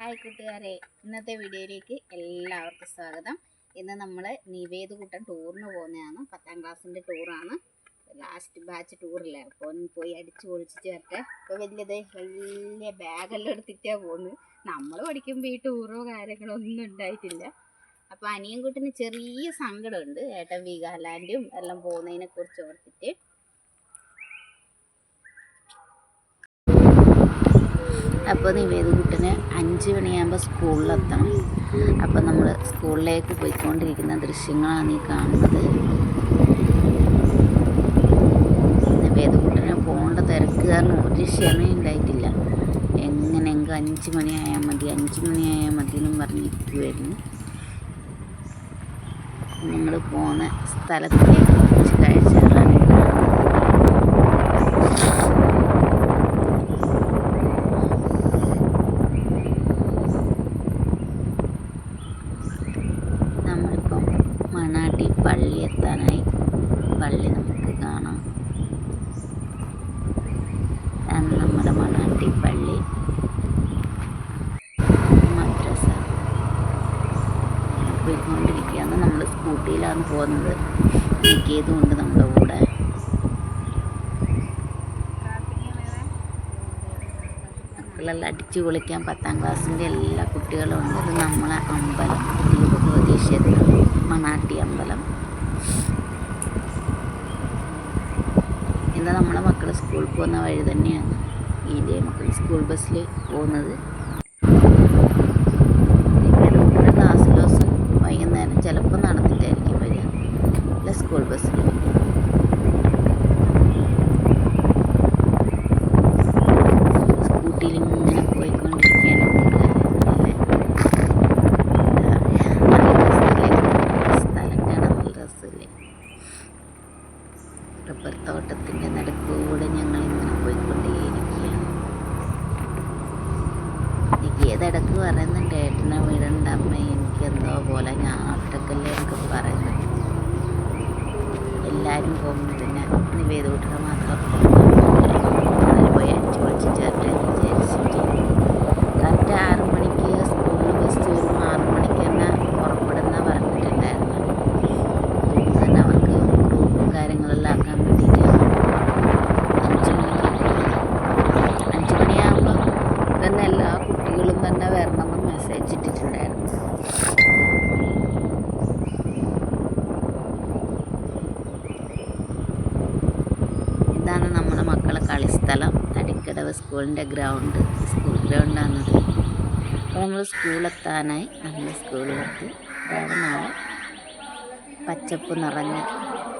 Hi കൂട്ടുകാരെ. ഇന്നത്തെ വീഡിയോയിലേക്ക് എല്ലാവർക്കും സ്വാഗതം. ഇന്ന് നമ്മൾ നിവേദ് കൂട്ടൻ ടൂറിന് പോകുന്നതാണ്. പത്താം ക്ലാസ്സിന്റെ ടൂറാണ്. ലാസ്റ്റ് ബാച്ച് ടൂറില്ല. അപ്പോൾ ഒന്ന് പോയി അടിച്ചു പൊളിച്ചിട്ട് വരട്ടെ. ഇപ്പോൾ വലിയത് വലിയ ബാഗെല്ലാം എടുത്തിട്ടാണ് പോകുന്നത്. നമ്മൾ പഠിക്കുമ്പോൾ ഈ ടൂറോ കാര്യങ്ങളോ ഒന്നും ഉണ്ടായിട്ടില്ല. അപ്പോൾ അനിയൻകുട്ടിന് ചെറിയ സങ്കടമുണ്ട്. ഏട്ടൻ വീഗാലാൻഡും എല്ലാം പോകുന്നതിനെ കുറിച്ച് ഓർത്തിട്ട് അപ്പോൾ നിവേദകുട്ടന് അഞ്ച് മണിയാകുമ്പോൾ സ്കൂളിലെത്തണം. അപ്പോൾ നമ്മൾ സ്കൂളിലേക്ക് പോയിക്കൊണ്ടിരിക്കുന്ന ദൃശ്യങ്ങളാണ് ഈ കാണുന്നത്. നിവേദകുട്ടന് പോകേണ്ട തിരക്ക് കാരണം ഒരു ക്ഷമയും ഉണ്ടായിട്ടില്ല. എങ്ങനെയെങ്കിലും അഞ്ച് മണിയായാൽ മതി അഞ്ച് മണിയായാൽ മതി എന്നും പറഞ്ഞിരിക്കുമായിരുന്നു ഞങ്ങൾ പോകുന്ന സ്ഥലത്തേക്ക് കുറച്ച് കാഴ്ചകളാണ് ഈ കാണുന്നത്. നമ്മളിപ്പം മണാട്ടി പള്ളി എത്താനായി പള്ളി നമുക്ക് കാണാം ഇതാണ് നമ്മുടെ മണാട്ടി പള്ളി. മദ്രസ. പോയിക്കൊണ്ടിരിക്കുകയാണ് നമ്മൾ സ്കൂട്ടിയിലാണ് പോകുന്നത്. നിൽക്കിയതുകൊണ്ട് നമ്മുടെ കൂടെ. മക്കളെല്ലാം അടിച്ചു പൊളിക്കാൻ പത്താം ക്ലാസ്സിന്റെ എല്ലാ കുട്ടികളും ഉണ്ട്. അത് നമ്മളെ അമ്പലം. ഭഗവതി ക്ഷേത്രം മണാട്ടി അമ്പലം. ഇന്ന് നമ്മുടെ മക്കൾ സ്കൂളിൽ പോകുന്ന വഴി തന്നെയാണ്. ഇതിന്റെ മക്കൾ സ്കൂൾ ബസ്സിൽ പോകുന്നത്. എല്ലാവരും പോകുമ്പോൾ പിന്നെ നിവേദ കൂട്ടർ മാത്രം അതിൽ പോയി അടിച്ച് പൊളിച്ച് ചേർത്ത് വിചാരിച്ചിട്ട് കറക്റ്റ് ആറ് മണിക്ക് സ്കൂളിൽ ബസ് വരും ആറ് മണിക്ക് തന്നെ പുറപ്പെടുന്ന പറഞ്ഞിട്ടുണ്ടായിരുന്നു അതുകൊണ്ട് തന്നെ അവർക്ക് ഗ്രൂപ്പും കാര്യങ്ങളെല്ലാം ആക്കാൻ വേണ്ടിയിട്ട് അഞ്ച് മണിക്ക് അഞ്ച് മണിയാകുമ്പോൾ തന്നെ എല്ലാ കുട്ടികളും തന്നെ വരണമെന്ന് മെസ്സേജ് ഇട്ടിട്ടുണ്ടായിരുന്നു ഇതാണ് നമ്മുടെ മക്കളെ കളിസ്ഥലം തടിക്കടവ് സ്കൂളിന്റെ ഗ്രൗണ്ട് സ്കൂൾ ഗ്രൗണ്ടാണത് അപ്പോൾ നമ്മൾ സ്കൂളെത്താനായി നമ്മൾ സ്കൂളിലെത്തി. നാളെ പച്ചപ്പ് നിറഞ്ഞ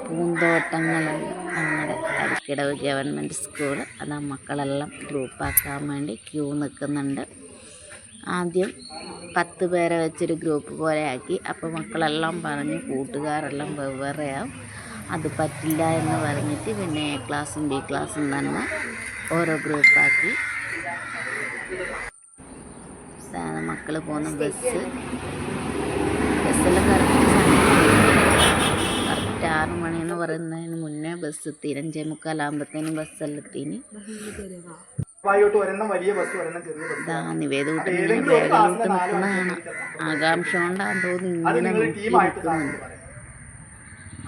പൂന്തോട്ടങ്ങളുള്ള നമ്മുടെ തടിക്കടവ് ഗവൺമെന്റ് സ്കൂൾ അത് ആ മക്കളെല്ലാം ഗ്രൂപ്പാക്കാൻ വേണ്ടി ക്യൂ നിൽക്കുന്നുണ്ട്. ആദ്യം പത്ത് പേരെ വെച്ചൊരു ഗ്രൂപ്പ് പോലെ ആക്കി. അപ്പോൾ മക്കളെല്ലാം പറഞ്ഞ് കൂട്ടുകാരെല്ലാം വെവ്വേറെയാവും. അത് പറ്റില്ല എന്ന് പറഞ്ഞിട്ട് പിന്നെ എ ക്ലാസ്സും ബി ക്ലാസ്സും തന്നെ ഓരോ ഗ്രൂപ്പാക്കി ഇതാണ് മക്കൾ പോകുന്ന ബസ് ബസ്സിലെ കറക്റ്റ് കറക്റ്റ് ആറ് മണിയെന്ന് പറയുന്നതിന് മുന്നേ ബസ് എത്തി. അഞ്ചേ മുക്കാലാകുമ്പോഴത്തേനും ബസ്സെല്ലാം എത്തിന്. ഇതാ ഇങ്ങനെ ബാഗിലോട്ട് നിൽക്കുന്നതാണ്. ആകാംക്ഷ കൊണ്ടാന്ന് തോന്നുന്നു ഇങ്ങനെ നിൽക്കുന്നുണ്ട്.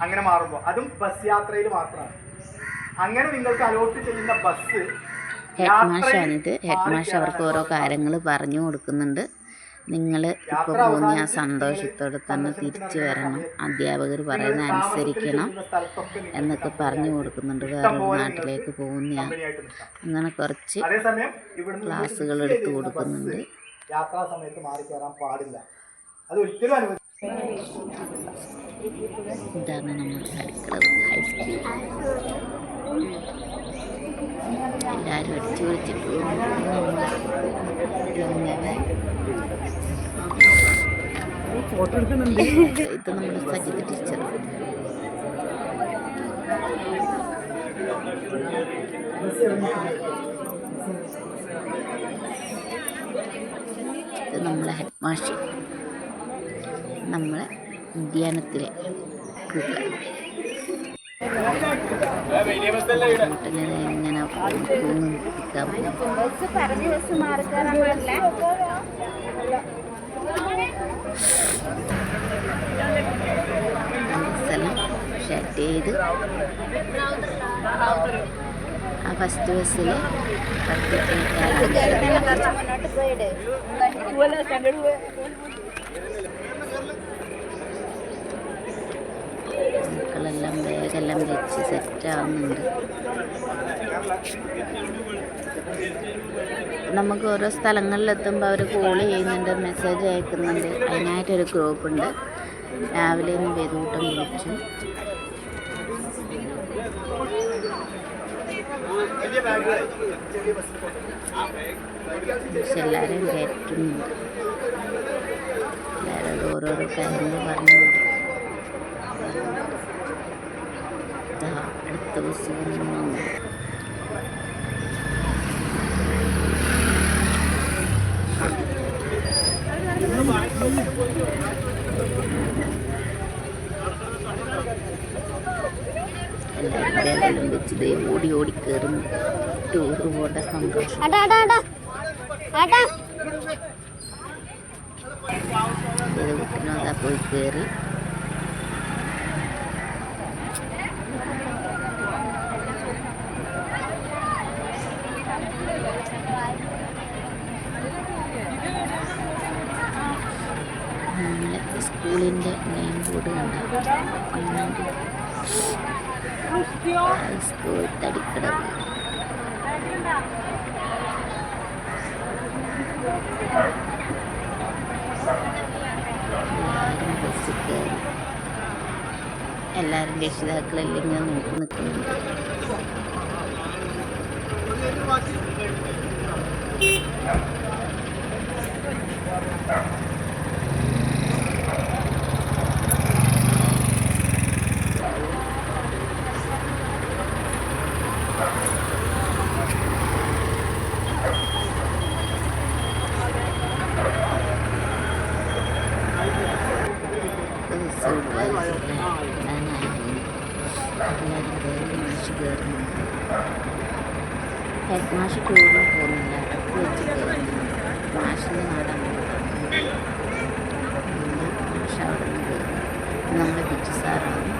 അങ്ങനെ മാറുമ്പോൾ അതും ബസ് യാത്രയിൽ മാത്രമാണ്. അങ്ങനെ നിങ്ങൾക്ക് അലോട്ട് ചെയ്യുന്ന ബസ് ഹെഡ് മാഷാണിത്. ഹെഡ് മാഷ് അവർക്ക് ഓരോ കാര്യങ്ങൾ പറഞ്ഞു കൊടുക്കുന്നുണ്ട്. നിങ്ങൾ ഇപ്പോൾ പോകുന്ന ആ സന്തോഷത്തോടെ തന്നെ തിരിച്ചു വരണം. അധ്യാപകർ പറയുന്ന അനുസരിക്കണം എന്നൊക്കെ പറഞ്ഞു കൊടുക്കുന്നുണ്ട്. വേറെ നാട്ടിലേക്ക് പോകുന്നതാണ് അങ്ങനെ കുറച്ച് ക്ലാസ്സുകൾ എടുത്തു കൊടുക്കുന്നുണ്ട്. യാത്രാ സമയത്ത് മാറി കയറാൻ പാടില്ല. അത് ഒരിക്കലും ഇതാണ് നമ്മുടെ അടുക്കള ഹൈസ്കൂൾ. എല്ലാവരും അടിച്ചു ഇത് നമ്മുടെ സജിത് ടീച്ചർ. നമ്മളെ ഹെഡ് മാഷി നമ്മളെ ഉദ്യാനത്തിലെ കൂട്ടുകാരെ ആ ഫസ്റ്റ് ബസ്സിൽ മക്കളെല്ലാം വേറെ ബാഗെല്ലാം വെച്ച് സെറ്റ് ആവുന്നുണ്ട്. നമുക്ക് ഓരോ സ്ഥലങ്ങളിലെത്തുമ്പോൾ അവർ കോൾ ചെയ്യുന്നുണ്ട് മെസ്സേജ് അയക്കുന്നുണ്ട്. അതിനായിട്ടൊരു ഗ്രൂപ്പുണ്ട് രാവിലെ ഒന്ന് വേദൂട്ടം വിളിച്ചു. എല്ലാവരും കയറ്റുന്നുണ്ട് എല്ലാവരും ഓരോരോ കാര്യങ്ങൾ പറഞ്ഞു കൊടുക്കും ബസ് വന്നു എല്ലാവരും വെച്ച് ദേ ഓടി ഓടി കയറുന്നു ടൂർ പോകേണ്ട സന്തോഷം. പോയി കയറി നമ്മളെ സ്കൂളിന്റെ മെയിൻ ബോർഡ് കണ്ട തടിക്കടവ്. എല്ലാവരും എല്ലാവരും രക്ഷിതാക്കളെല്ലാം ഇങ്ങനെ നോക്കി നിൽക്കുന്നുണ്ട് ബസ് ഇടാനായിരുന്നു എല്ലാവരും കയറി മാഷ് കയറുന്നുണ്ട് ഹെഡ് മാഷ് ടൂറിന് പോകുന്നില്ല അടുത്ത് വെച്ച് കയറുന്നു മാഷിന്റെ നാടാണ് മാഷ് അവിടെ കയറുന്നു നമ്മുടെ ബിജു സാറാണ്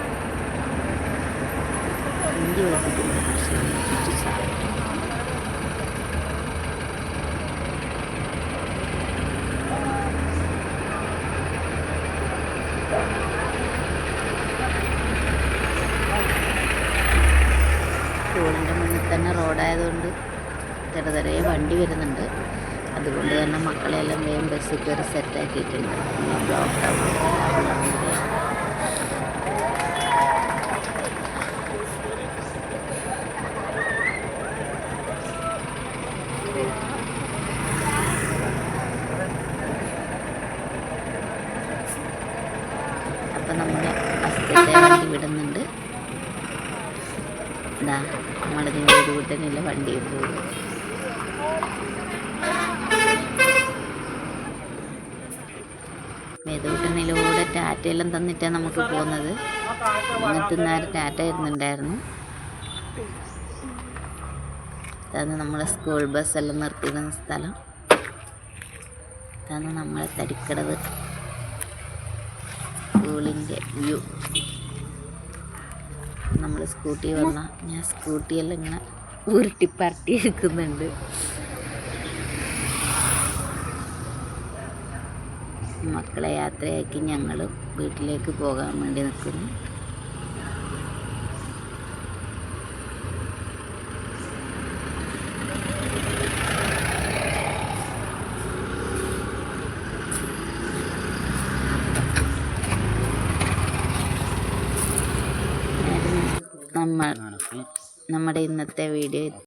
ഹിന്ദി വണ്ടി വരുന്നുണ്ട്. അതുകൊണ്ട് തന്നെ മക്കളെല്ലാം വേഗം ബസ്സിൽ കയറി സെറ്റാക്കിയിട്ടുണ്ട് ബ്ലോക്ക് അപ്പം നമ്മൾ ബസ്സിലേക്ക് വണ്ടി എന്താ ഇതാ ഒരു കൂട്ടനില്ല വണ്ടിയിൽ പോകും. മേതൂട്ടനിലൂടെ ടാറ്റയെല്ലാം തന്നിട്ടാണ് നമുക്ക് പോകുന്നത്. ഇന്നത്തെ നേരം ടാറ്റ ഇരുന്നുണ്ടായിരുന്നു അതാണ് നമ്മളെ സ്കൂൾ ബസ്സെല്ലാം നിർത്തിയിരുന്ന സ്ഥലം. ഇതാണ് നമ്മളെ തടിക്കടവ്. സ്കൂളിന്റെ വ്യൂ. നമ്മൾ സ്കൂട്ടി വന്ന. ഞാൻ സ്കൂട്ടിയെല്ലാം ഇങ്ങനെ ഉരുട്ടി പരട്ടി എടുക്കുന്നുണ്ട് മക്കളെ യാത്രയാക്കി ഞങ്ങൾ വീട്ടിലേക്ക് പോകാൻ വേണ്ടി നിൽക്കുന്നു നമ്മൾ നമ്മുടെ ഇന്നത്തെ വീഡിയോ